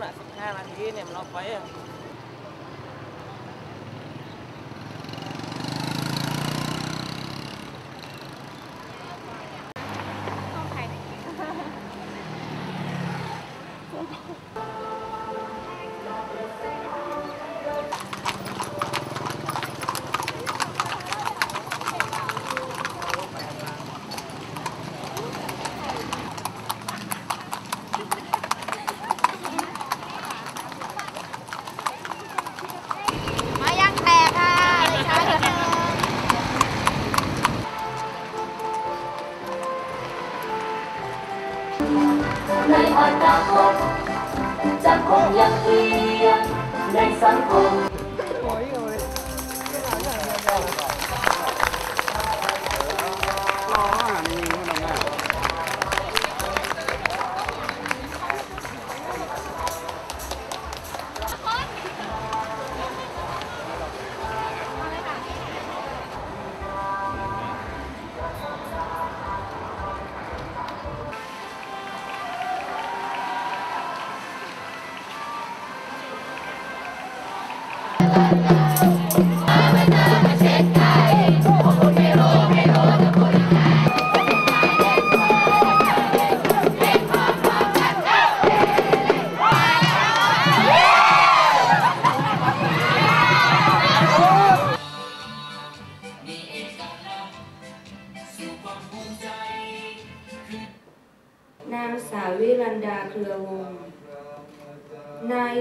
nak sekarang ini melompat ya. ไม้ยางแตกค่ะเลยช้านิดนึงในอนาคตจะคงยังเพียงในสังคม นางสาววิรันดาเครือวงนาย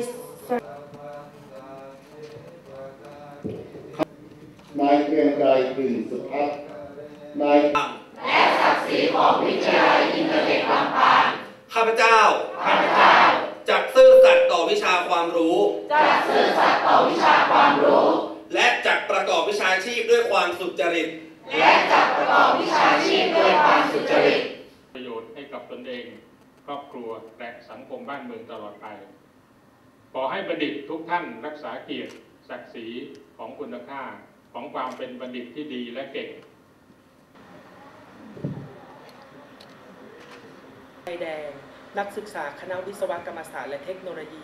เกรียงไกรกลิ่นสุทัศน์นายข้าพเจ้าข้าพเจ้าจักซื่อสัตย์ต่อวิชาความรู้จักซื่อสัตย์ต่อวิชาความรู้และจักประกอบวิชาชีพด้วยความสุจริต ประโยชน์ให้กับตนเอง ครอบครัวและสังคมบ้านเมืองตลอดไปขอให้บัณฑิตทุกท่านรักษาเกียรติศักดิ์ศรีของคุณค่า ของความเป็นบัณฑิตที่ดีและเก่งไฟแดง นักศึกษาคณะวิศวกรรมศาสตร์และเทคโนโลยี